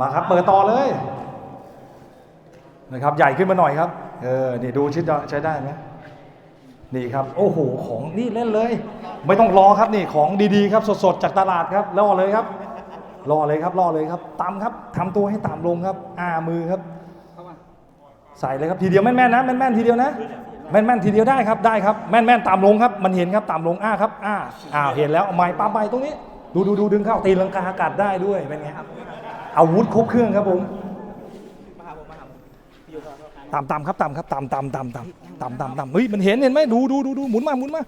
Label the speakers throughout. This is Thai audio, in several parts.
Speaker 1: มาครับ เปิดต่อเลยนะครับใหญ่ขึ้นมาหน่อยครับ เออ นี่ดูชิดใช้ได้ไหมนี่ครับ โอ้โห ของนี่เล่นเลย ไม่ต้องรอครับนี่ของดีๆครับ สดๆ จากตลาดครับล่อเลยครับล่อเลยครับล่อเลยครับตามครับทำตัวให้ต่ำลงครับอ่ามือครับ ใส่เลยครับทีเดียวแม่นๆนะแม่นๆทีเดียวนะแม่นๆทีเดียวได้ครับได้ครับแม่นๆตามลงครับ มันเห็นครับตามลงอ้าครับอ้าอ้าวเห็นแล้วเอาไม้ปั๊มไปตรงนี้ ดูดูดูดึงเข้าตีลังกาอากาศได้ด้วยเป็นไงครับ อาวุธครบเครื่องครับผมตามตามครับตามครับตามตามตามตามตามตามตามเฮ้ยมันเห็นเห็นไหมดูดูดูดูหมุนมาหมุนมา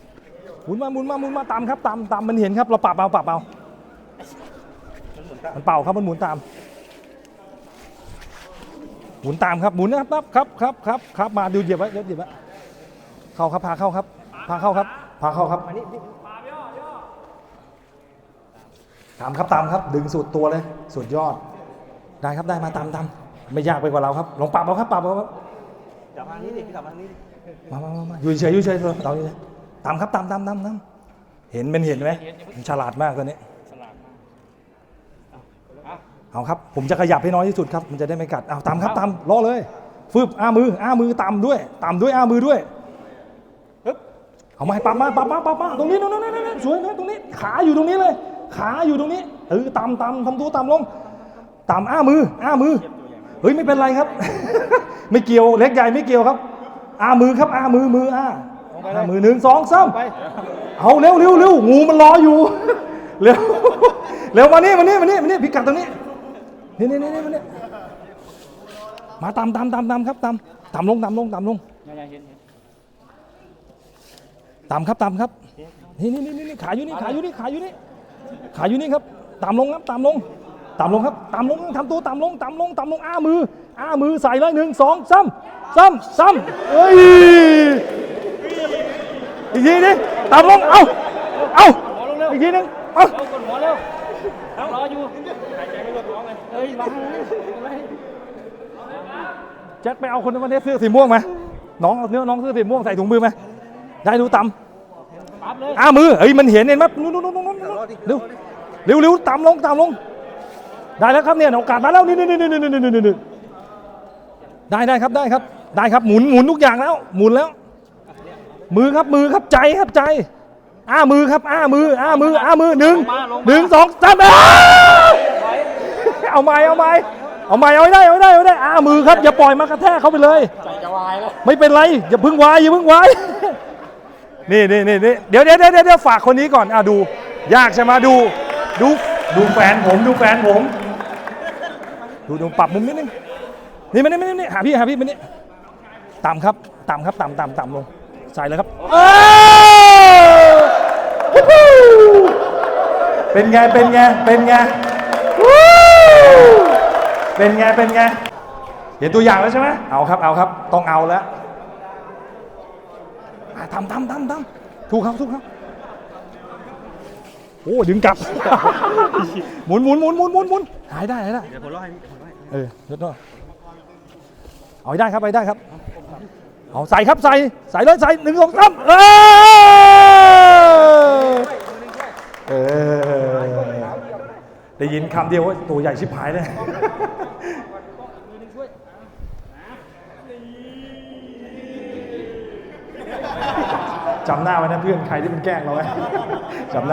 Speaker 1: หมุนมาหมุนมาหมุนมาตามครับตามตามมันเห็นครับ เราปรับเอาปรับเอามันเป่าครับมันหมุนตาม หมุนตามครับหมุนนะครับครับครับครับครับมาดูเหยียบไว้เหยียบไว้เข้าครับพาเข้าครับพาเข้าครับพาเข้าครับตามครับตามครับ ดึงสุดตัวเลยสุดยอด ได้ครับได้มาตามตามไม่ยากไปกว่าเราครับลองปรับเอาครับปรับเอาครับ
Speaker 2: จับทางนี้ดิพี่จับทางนี้ดิ
Speaker 1: มามามามาอยู่เฉยอยู่เฉยเราเราอยู่เฉยตามครับตามตามตามตามเห็นมันเห็นไหมมันฉลาดมากตัวนี้
Speaker 2: ฉลาดมาก
Speaker 1: เอาครับ ผมจะขยับให้น้อยที่สุดครับ มันจะได้ไม่กัดเอาตามครับตามรอเลยฟึบอ้ามืออ้ามือตามด้วยตามด้วยอ้ามือด้วยฮึบเอามาให้ปั๊มมาปั๊มมาปั๊มมาตรงนี้นู่นนู่นนู่นนู่นสวยนะตรงนี้ ขาอยู่ตรงนี้เลย ขาอยู่ตรงนี้เออตามตามทำตัวตามลง ตามอ้ามือ อ้ามือ เฮ้ยไม่เป็นไรครับ ไม่เกี่ยวเล็กใหญ่ไม่เกี่ยวครับ อ้ามือครับ อ้ามือมืออ้าอ้ามือหนึ่งสองสามเอาเร็วเร็วเร็วงูมันรออยู่ เร็วเร็วมานี่มานี่มานี่มานี่พิกัดตรงนี้นี่นี่นี่มานี่มาตามตามตามตามครับตามตามลงตามลงตามลงตามครับตามครับนี่นี่นี่นี่ขาอยู่นี่ขาอยู่นี่ขาอยู่นี่ขาอยู่นี่ครับ ตามลงครับตามลง ตามลงครับตามลงทำตัวตามลงตามลงตามลงอ้ามืออ้ามือใส่เลยหนึ่งสองซ้ำซ้ำซ้ำเอ้ยอีกทีนึงตามลงเอาเอา
Speaker 2: หัวลงเร็ว
Speaker 1: อีกทีนึงเอา
Speaker 2: เอากดหัวเร็วรออยู่หายใจไม่หลดร้องเลยเฮ้ยมาอะไร
Speaker 1: แจ็คไปเอาคนนั้นมาเสื้อสีม่วงมาน้องเอาเนื้อน้องเสื้อสีม่วงใส่ถุงมือมาได้ดูตำ
Speaker 2: ปั๊บเลย
Speaker 1: อ้ามือเฮ้ยมันเห็นเห็นไหมนู่นนู่นนู่นนู่นเร็วเร็วเร็วตามลงตามลง ได้แล้วครับเนี่ยโอกาสมาแล้วนี่นี่นี่นี่นี่นี่นี่นี่ได้ได้ครับได้ครับ ได้ครับหมุนหมุนทุกอย่างแล้วหมุนแล้ว มือครับมือครับใจครับใจ อ้ามือครับ อ้ามือ อ้ามือ อ้ามือหนึ่งหนึ่งสองสามอ้าเอาไม้เอาไม้เอาไม้เอาได้เอาได้เอาได้อ้ามือครับอย่าปล่อยมากระแทกเขาไปเลย
Speaker 2: ใจจะวายแล้ว
Speaker 1: ไม่เป็นไรอย่าพึ่งวายอย่าพึ่งวายนี่นี่นี่นี่เดี๋ยวเดี๋ยวเดี๋ยวเดี๋ยวฝากคนนี้ก่อนอะดู ยากใช่ไหมดูดูดูแฟนผมดูแฟนผม ดูดูปรับมุมนิดนึงนี่มานี่มานี่นี่หาพี่หาพี่มานี่ต่ำครับต่ำครับต่ำต่ำต่ำลงใส่เลยครับเอ้ยวู้ฮู้เป็นไงเป็นไงเป็นไงวู้เป็นไงเป็นไงเห็นตัวอย่างแล้วใช่ไหมเอาครับเอาครับ ต้องเอาแล้วอะทำทำทำทำถูกครับถูกครับ โอ้ดึงกลับ หมุนหมุนหมุนหมุนหมุนหมุนหายได้หายได้
Speaker 2: เดี๋ยวผมรอให้ผมรอให้
Speaker 1: เออยศด้วยเอาให้ได้ครับไปได้ครับ เอาใส่ครับใส่ใส่เลยใส่หนึ่งสองสามเออเออได้ยินคำเดียวว่าตัวใหญ่ชิบหายเลยจำหน้าไว้นะเพื่อนใครที่มันแกล้งเราไว้จำหน้า